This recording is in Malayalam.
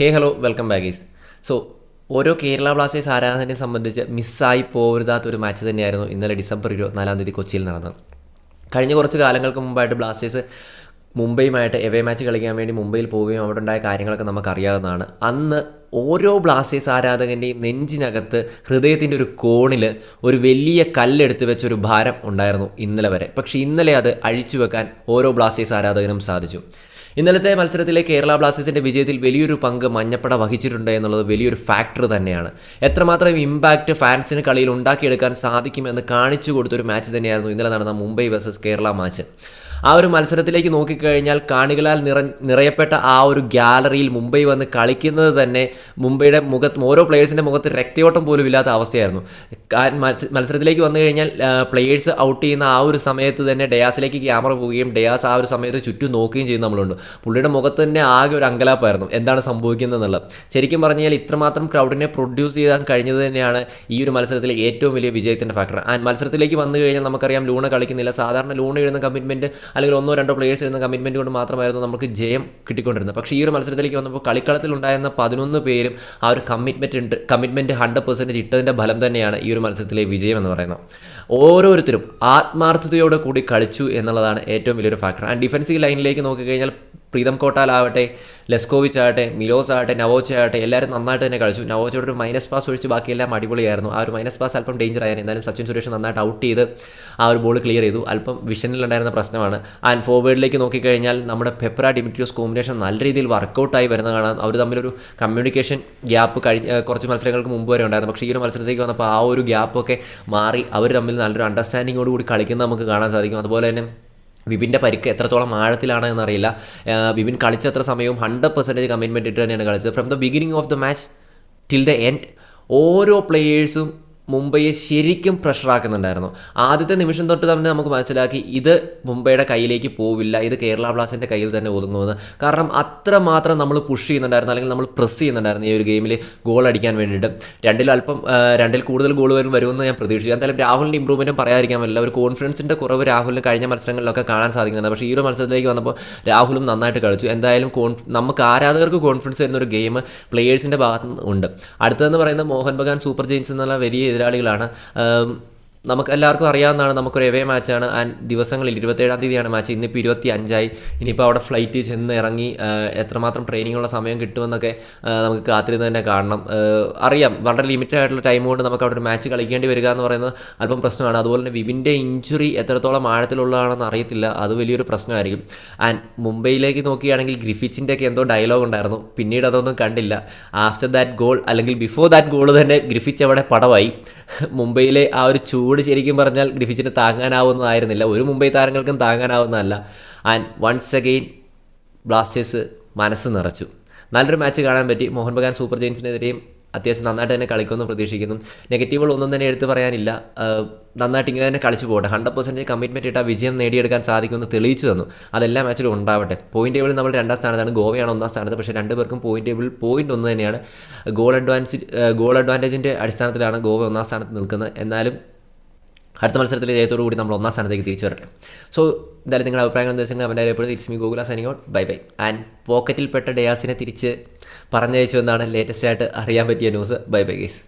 ഹേ ഹലോ വെൽക്കം ബാഗീസ് സോ ഓരോ കേരള ബ്ലാസ്റ്റേഴ്സ് ആരാധനയെ സംബന്ധിച്ച് മിസ്സായി പോവരുതാത്ത ഒരു മാച്ച് തന്നെയായിരുന്നു ഇന്നലെ ഡിസംബർ ഇരുപത്തിനാലാം തീയതി കൊച്ചിയിൽ നടന്നത്. കഴിഞ്ഞ കുറച്ച് കാലങ്ങൾക്ക് മുമ്പായിട്ട് ബ്ലാസ്റ്റേഴ്സ് മുംബൈയുമായിട്ട് എവേ മാച്ച് കളിക്കാൻ വേണ്ടി മുംബൈയിൽ പോവുകയും അവിടെ ഉണ്ടായ കാര്യങ്ങളൊക്കെ നമുക്കറിയാവുന്നതാണ്. അന്ന് ഓരോ ബ്ലാസ്റ്റേഴ്സ് ആരാധകന്റെയും നെഞ്ചിനകത്ത് ഹൃദയത്തിന്റെ ഒരു കോണിൽ ഒരു വലിയ കല്ലെടുത്ത് വെച്ച ഒരു ഭാരം ഉണ്ടായിരുന്നു ഇന്നലെ വരെ. പക്ഷേ ഇന്നലെ അത് അഴിച്ചു വെക്കാൻ ഓരോ ബ്ലാസ്റ്റേഴ്സ് ആരാധകനും സാധിച്ചു. ഇന്നലത്തെ മത്സരത്തിലെ കേരള ബ്ലാസ്റ്റേഴ്സിന്റെ വിജയത്തിൽ വലിയൊരു പങ്ക് മഞ്ഞപ്പട വഹിച്ചിട്ടുണ്ട് എന്നുള്ളത് വലിയൊരു ഫാക്ടർ തന്നെയാണ്. എത്രമാത്രം ഇമ്പാക്റ്റ് ഫാൻസിന് കളിയിൽ ഉണ്ടാക്കിയെടുക്കാൻ സാധിക്കുമെന്ന് കാണിച്ചു കൊടുത്തൊരു മാച്ച് തന്നെയായിരുന്നു ഇന്നലെ നടന്ന മുംബൈ വേഴ്സസ് കേരള മാച്ച് ആ ഒരു മത്സരത്തിലേക്ക് നോക്കിക്കഴിഞ്ഞാൽ കാണികളാൽ നിറ നിറയപ്പെട്ട ആ ഒരു ഗ്യാലറിയിൽ മുംബൈ വന്ന് കളിക്കുന്നത് തന്നെ മുംബൈയുടെ മുഖത്ത് ഓരോ പ്ലേയേഴ്സിന്റെ മുഖത്ത് രക്തയോട്ടം പോലും ഇല്ലാത്ത അവസ്ഥയായിരുന്നു. മത്സരത്തിലേക്ക് വന്നു കഴിഞ്ഞാൽ പ്ലേയേഴ്സ് ഔട്ട് ചെയ്യുന്ന ആ ഒരു സമയത്ത് തന്നെ ഡയാസിലേക്ക് ക്യാമറ പോവുകയും ഡയാസ് ആ ഒരു സമയത്ത് ചുറ്റും നോക്കുകയും ചെയ്യുന്ന നമ്മളുണ്ട്. പുള്ളിയുടെ മുഖത്ത് തന്നെ ആകെ ഒരു അങ്കലാപ്പായിരുന്നു. എന്താണ് സംഭവിക്കുന്നത് എന്നുള്ളത് ശരിക്കും കഴിഞ്ഞാൽ ഇത്രമാത്രം ക്രൗഡിനെ പ്രൊഡ്യൂസ് ചെയ്യാൻ കഴിഞ്ഞത് തന്നെയാണ് ഈ ഒരു മത്സരത്തിലെ ഏറ്റവും വലിയ വിജയത്തിന്റെ ഫാക്ടർ ആൻഡ് മത്സരത്തിലേക്ക് വന്നു കഴിഞ്ഞാൽ നമുക്കറിയാം ലൂണ കളിക്കുന്നില്ല. സാധാരണ ലൂണ ഇടുന്ന കമ്മിറ്റ്മെന്റ് അല്ലെങ്കിൽ ഒന്നോ രണ്ടോ പ്ലേയേഴ്സ് ഇരുന്ന കമ്മിറ്റ്മെന്റ് കൊണ്ട് മാത്രമായിരുന്നു നമുക്ക് ജയം കിട്ടിക്കൊണ്ടിരുന്നത്. പക്ഷേ ഈ ഒരു മത്സരത്തിലേക്ക് വന്നപ്പോൾ കളിക്കളത്തിൽ ഉണ്ടായിരുന്ന പതിനൊന്ന് പേരും ആ ഒരു കമ്മിറ്റ്മെന്റ് ഉണ്ട് കമ്മിറ്റ്മെന്റ് ഹൺഡ്രഡ് പെർസെന്റേജ് ഇട്ടതിന്റെ ഫലം തന്നെയാണ് ഈ ഒരു മത്സരത്തിലെ വിജയം എന്ന് പറയുന്നത്. ഓരോരുത്തരും ആത്മാർത്ഥതയോടെ കൂടി കളിച്ചു എന്നുള്ളതാണ് ഏറ്റവും വലിയൊരു ഫാക്ടർ ആൻഡ് ഡിഫൻസീവ് ലൈനിലേക്ക് നോക്കിക്കഴിഞ്ഞാൽ പ്രീതം കോട്ടാലാവട്ടെ ലെസ്കോവിച്ച് ആകട്ടെ മിലോസ് ആകട്ടെ നവോച്ച ആകട്ടെ എല്ലാവരും നന്നായിട്ട് തന്നെ കളിച്ചു. നവോച്ചയുടെ ഒരു മൈനസ് പാസ് ഒഴിച്ച് ബാക്കിയെല്ലാം അടിപൊളിയായിരുന്നു. ആ ഒരു മൈനസ് പാസ് അല്പം ഡേഞ്ചർ ആയിരുന്നു. എന്നാലും സച്ചിൻ സുരേഷ് നന്നായിട്ട് ഔട്ട് ചെയ്ത് ആ ഒരു ബോൾ ക്ലിയർ ചെയ്തു. അല്പം വിഷനിലുണ്ടായിരുന്ന പ്രശ്നമാണ്. ആൻഡ് ഫോർവേഡിലേക്ക് നോക്കിക്കഴിഞ്ഞാൽ നമ്മുടെ പെപ്ര ഡിമിട്രിയോസ് കോമ്പിനേഷൻ നല്ല രീതിയിൽ വർക്കൗട്ടായി വരുന്ന കാണാം. അവർ തമ്മിലൊരു കമ്മ്യൂണിക്കേഷൻ ഗ്യാപ്പ് കഴിഞ്ഞ കുറച്ച് മത്സരങ്ങൾക്ക് മുമ്പ് വരെ ഉണ്ടായിരുന്നു. പക്ഷേ ഈ ഒരു മത്സരത്തേക്ക് വന്നപ്പോൾ ആ ഒരു ഗ്യാപ്പൊക്കെ മാറി. അവർ തമ്മിൽ നല്ലൊരു അണ്ടർസ്റ്റാൻഡിങ്ങോട് കൂടി കളിക്കുന്ന നമുക്ക് കാണാൻ സാധിക്കും. അതുപോലെ തന്നെ വിപിന്റെ പരിക്ക് എത്രത്തോളം ആഴത്തിലാണ് എന്നറിയില്ല. വിപിൻ കളിച്ച എത്ര സമയവും ഹൺഡ്രഡ് പെർസെന്റേജ് കമ്മിറ്റ്മെന്റ് ഇട്ട് തന്നെയാണ് കളിച്ചത്. From the beginning of the match till the end ഓരോ പ്ലേയേഴ്സും മുംബൈയെ ശരിക്കും പ്രഷറാക്കുന്നുണ്ടായിരുന്നു ആദ്യത്തെ നിമിഷം തൊട്ട് തന്നെ നമുക്ക് മനസ്സിലാക്കി ഇത് മുംബൈയുടെ കയ്യിലേക്ക് പോവില്ല. ഇത് കേരള ബ്ലാസ്റ്റിന്റെ കയ്യിൽ തന്നെ ഒതുങ്ങുമെന്ന്. കാരണം അത്രമാത്രം നമ്മൾ പുഷ് ചെയ്യുന്നുണ്ടായിരുന്നു അല്ലെങ്കിൽ നമ്മൾ പ്രസ് ചെയ്യുന്നുണ്ടായിരുന്നു ഈ ഒരു ഗെയിമിൽ ഗോൾ അടിക്കാൻ വേണ്ടിയിട്ട്. രണ്ടിൽ അല്പം രണ്ടിൽ കൂടുതൽ ഗോൾ വരും വരുമെന്ന് ഞാൻ പ്രതീക്ഷിച്ചു. എന്തായാലും രാഹുലിന്റെ ഇമ്പ്രൂവ്മെന്റും പറയാതിരിക്കാൻ പറ്റില്ല. ഒരു കോൺഫിഡൻസിന്റെ കുറവ് രാഹുലിന് കഴിഞ്ഞ മത്സരങ്ങളിലൊക്കെ കാണാൻ സാധിക്കുന്നുണ്ട്. പക്ഷേ ഈ ഒരു മത്സരത്തിലേക്ക് വന്നപ്പോൾ രാഹുലും നന്നായിട്ട് കളിച്ചു. എന്തായാലും നമുക്ക് ആരാധകർക്ക് കോൺഫിഡൻസ് തരുന്ന ഒരു ഗെയിം പ്ലേയേഴ്സിന്റെ ഭാഗത്ത് നിന്ന് ഉണ്ട്. അടുത്തതെന്ന് പറയുന്നത് മോഹൻ ബഗാൻ സൂപ്പർ ജെയിൻസ് എന്നുള്ള വലിയ എതിരാളികളാണ്. നമുക്ക് എല്ലാവർക്കും അറിയാവുന്നതാണ് നമുക്കൊരു എവേ മാച്ചാണ് ആൻഡ് ദിവസങ്ങളിൽ ഇരുപത്തേഴാം തീയതിയാണ് മാച്ച്. ഇന്നിപ്പോൾ ഇരുപത്തി അഞ്ചായി ഇനിയിപ്പോൾ അവിടെ ഫ്ലൈറ്റ് ചെന്ന് ഇറങ്ങി എത്രമാത്രം ട്രെയിനിങ്ങുള്ള സമയം കിട്ടുമെന്നൊക്കെ നമുക്ക് കാത്തിരുന്ന് തന്നെ കാണണം. അറിയാം. വളരെ ലിമിറ്റഡ് ആയിട്ടുള്ള ടൈം കൊണ്ട് നമുക്ക് അവിടെ ഒരു മാച്ച് കളിക്കേണ്ടി വരിക എന്ന് പറയുന്നത് അല്പം പ്രശ്നമാണ്. അതുപോലെ തന്നെ വിവിന്റെ ഇഞ്ചുറി എത്രത്തോളം ആഴത്തിലുള്ളതാണെന്ന് അറിയത്തില്ല. അത് വലിയൊരു പ്രശ്നമായിരിക്കും. ആൻഡ് മുംബൈയിലേക്ക് നോക്കുകയാണെങ്കിൽ ഗ്രിഫിച്ചിന്റെ ഒക്കെ എന്തോ ഡയലോഗ് ഉണ്ടായിരുന്നു. പിന്നീട് അതൊന്നും കണ്ടില്ല. ആഫ്റ്റർ ദാറ്റ് ഗോൾ അല്ലെങ്കിൽ ബിഫോർ ദാറ്റ് ഗോൾ തന്നെ ഗ്രിഫിച്ച് അവിടെ പടമായി മുംബൈയിലെ ആ ഒരു ചൂട് ശരിക്കും പറഞ്ഞാൽ ഗ്രിഫിച്ചിന് താങ്ങാനാവുന്നതായിരുന്നില്ല. ഒരു മുംബൈ താരങ്ങൾക്കും താങ്ങാനാവുന്നതല്ല. ആൻഡ് വൺസ് അഗെയിൻ ബ്ലാസ്റ്റേഴ്സ് മനസ്സ് നിറച്ചു. നല്ലൊരു മാച്ച് കാണാൻ പറ്റി. മോഹൻ ബഗാൻ സൂപ്പർ ജെയിൻസിനെതിരെയും അത്യാവശ്യം നന്നായിട്ട് തന്നെ കളിക്കുമെന്ന് പ്രതീക്ഷിക്കുന്നു. നെഗറ്റീവുകൾ ഒന്നും തന്നെ എടുത്തു പറയാനില്ല. നന്നായിട്ട് ഇങ്ങനെ തന്നെ കളിച്ചു പോകട്ടെ. ഹൺഡ്രഡ് പെർസെന്റ് കമ്മിറ്റ്മെന്റ് ഇട്ടാൽ വിജയം നേടിയെടുക്കാൻ സാധിക്കുമെന്ന് തെളിയിച്ചു തന്നു. അതെല്ലാ മാച്ചിലും ഉണ്ടാവട്ടെ. പോയിന്റ് ടേബിളിൽ നമ്മൾ രണ്ടാം സ്ഥാനത്താണ്. ഗോവയാണ് ഒന്നാം സ്ഥാനത്ത്. പക്ഷേ രണ്ട് പേർക്കും പോയിന്റ് ടേബിളിൽ പോയിന്റ് ഒന്ന് തന്നെയാണ്. ഗോൾ അഡ്വാൻസ് ഗോൾ അഡ്വാന്റേജിന്റെ അടിസ്ഥാനത്തിലാണ് ഗോവ ഒന്നാം സ്ഥാനത്ത് നിൽക്കുന്നത്. എന്നാലും അടുത്ത മത്സരത്തിൽ ജയത്തോടു കൂടി നമ്മൾ ഒന്നാം സ്ഥാനത്തേക്ക് തിരിച്ചു വരട്ടെ. സോ എന്തായാലും നിങ്ങളുടെ അഭിപ്രായങ്ങൾ നിർദ്ദേശങ്ങൾ അവന്റെ അറിയപ്പെടുന്നത് it's me Google signing out bye bye and പോക്കറ്റിൽപ്പെട്ട ഡയാസിനെ തിരിച്ച് പറഞ്ഞയച്ചു എന്നാണ് ലേറ്റസ്റ്റ് ആയിട്ട് അറിയാൻ പറ്റിയ ന്യൂസ് ബൈ ബൈ ഗേസ്